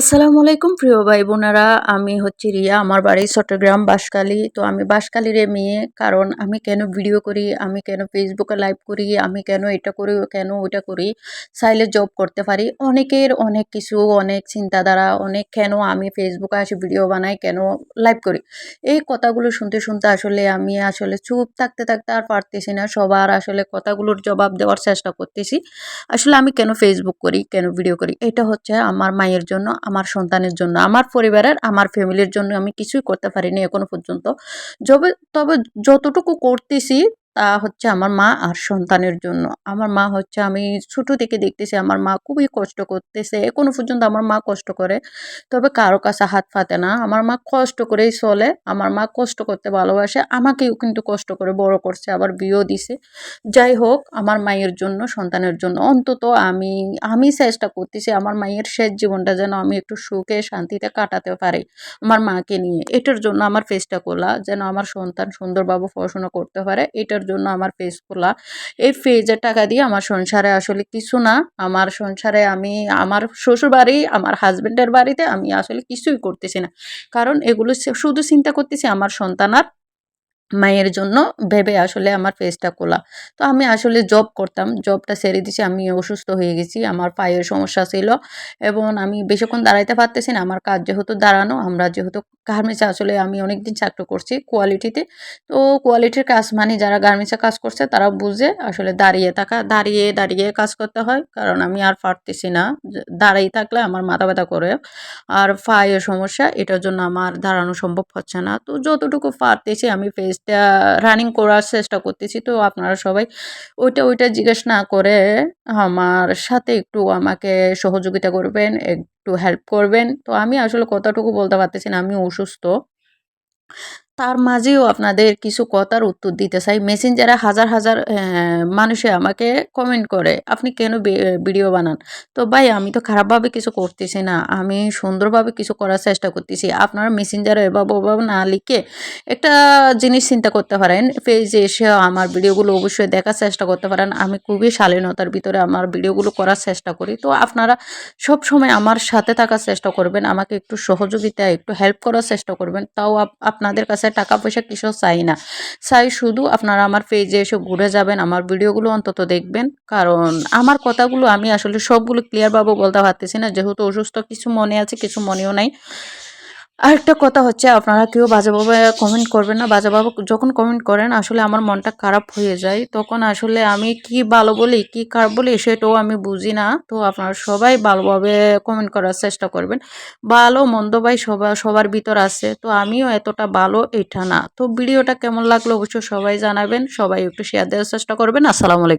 আসসালামু আলাইকুম, প্রিয় ভাই বোনেরা আমি হচ্ছে রিয়া, আমার বাড়ি চট্টগ্রাম, বাঁশখালী। তো আমি বাঁশখালীর মেয়ে, কারণ আমি কেন ভিডিও করি, আমি কেন ফেসবুকে লাইভ করি, আমি কেন এটা করি, কেন ওইটা করি, চাইলে জব করতে পারি। অনেকের অনেক কিছু, অনেক চিন্তাধারা, অনেক কেন আমি ফেসবুকে আসে, ভিডিও বানাই, কেন লাইভ করি। এই কথাগুলো শুনতে শুনতে আসলে আমি আসলে চুপ থাকতে থাকতে আর পারতেছি না, সবার আসলে কথাগুলোর জবাব দেওয়ার চেষ্টা করতেছি। আসলে আমি কেন ফেসবুক করি, কেন ভিডিও করি, এটা হচ্ছে আমার মায়ের জন্য আমার সন্তানের জন্য, আমার পরিবারের, আমার ফ্যামিলির জন্য আমি কিছুই করতে পারিনি এখনও পর্যন্ত। যবে, তবে যতটুকু করতেছি তা হচ্ছে আমার মা আর সন্তানের জন্য। আমার মা হচ্ছে আমি ছোটো থেকে দেখতেছি, আমার মা খুবই কষ্ট করতেছে। এখনও পর্যন্ত আমার মা কষ্ট করে, তবে কারও কাছে হাত ফাতে না। আমার মা কষ্ট করেই চলে, আমার মা কষ্ট করতে ভালোবাসে, আমাকেও কিন্তু কষ্ট করে বড় করছে, আবার বিয়েও দিছে। যাই হোক, আমার মায়ের জন্য, সন্তানের জন্য, অন্তত আমি আমি চেষ্টা করতেছি আমার মায়ের শেষ জীবনটা যেন আমি একটু সুখে শান্তিতে কাটাতে পারি আমার মাকে নিয়ে। এটার জন্য আমার ফেসটা খোলা যেন আমার সন্তান সুন্দরভাবে পড়াশোনা করতে পারে, এটার জন্য আমার পেজ খোলা এই পেজের টাকা দিয়ে আমার সংসারে আসলে কিছু না। আমার সংসারে আমি, আমার শ্বশুর বাড়ি আমার হাজব্যান্ডের বাড়িতে আমি আসলে কিছুই করতেছি না। কারণ এগুলো শুধু চিন্তা করতেছি আমার সন্তান আর মায়ের জন্য ভেবে আসলে আমার ফেসটা খোলা। তো আমি আসলে জব করতাম জবটা ছেড়ে দিয়েছি আমি অসুস্থ হয়ে গেছি, আমার পায়ের সমস্যা ছিল এবং আমি বেশিক্ষণ দাঁড়াইতে পারতেছি না, আমার কাজ যেহেতু দাঁড়ানো, আমরা যেহেতু গার্মেন্টসে আসলে আমি অনেক দিন চাকরি করছি কোয়ালিটিতে তো কোয়ালিটির কাজ মানে যারা গার্মেন্টসে কাজ করছে, তারা বুঝে আসলে দাঁড়িয়ে থাকা, দাঁড়িয়ে দাঁড়িয়ে কাজ করতে হয়, কারণ আমি আর পারতেছি না দাঁড়িয়ে থাকলে আমার মাথা ব্যথা করে আর পায়ের সমস্যা, এটার জন্য আমার দাঁড়ানো সম্ভব হচ্ছে না। তো যতটুকু পারতেছি আমি রানিং করার চেষ্টা করতেছি। তো আপনারা সবাই ওইটা ওইটা জিজ্ঞেস না করে আমার সাথে একটু আমাকে সহযোগিতা করবেন, একটু হেল্প করবেন। তো আমি আসলে কতটুকু বলতে পারতেছি না আমি অসুস্থ। তার মাঝেও আপনাদের কিছু কথার উত্তর দিতে চাই। মেসেঞ্জারে হাজার হাজার মানুষে আমাকে কমেন্ট করে, আপনি কেন ভিডিও বানান? তো ভাই, আমি তো খারাপভাবে কিছু করতেছি না। আমি সুন্দরভাবে কিছু করার চেষ্টা করতেছি। আপনারা মেসেঞ্জারে এভাবে ওভাবে না লিখে একটা জিনিস চিন্তা করতে পারেন। পেজে এসে আমার ভিডিওগুলো অবশ্যই দেখার চেষ্টা করতে পারেন। আমি খুবই শালীনতার ভিতরে আমার ভিডিওগুলো করার চেষ্টা করি। তো আপনারা সব সময় আমার সাথে থাকার চেষ্টা করবেন। আমাকে একটু সহযোগিতা, একটু হেল্প করার চেষ্টা করবেন। তাও আপনাদের কাছে টাকা পয়সা কিছু চাই না। চাই শুধু আপনারা আমার পেজে এসে ঘুরে যাবেন, আমার ভিডিওগুলো অন্তত দেখবেন। কারণ আমার কথাগুলো আমি আসলে সবগুলো ক্লিয়ারভাবে বলতে পারতেছি না। যেহেতু অসুস্থ, কিছু মনে আছে, কিছু মনেও নাই। আরেকটা কথা হচ্ছে, আপনারা কেউ বাজেভাবে কমেন্ট করবেন না। বাজেভাবে যখন কমেন্ট করেন, আসলে আমার মনটা খারাপ হয়ে যায়। তখন আসলে আমি কি ভালো বলি, কি খারাপ বলি, সেটাও আমি বুঝি না। তো আপনারা সবাই ভালোভাবে কমেন্ট করার চেষ্টা করবেন। ভালো, মন্দ ভাই সবার সবার ভিতর আছে। তো আমিও এতটা ভালো এটা না। তো ভিডিওটা কেমন লাগল অবশ্যই সবাই জানাবেন। সবাই একটু শেয়ার দেওয়ার চেষ্টা করবেন। আসসালামু আলাইকুম।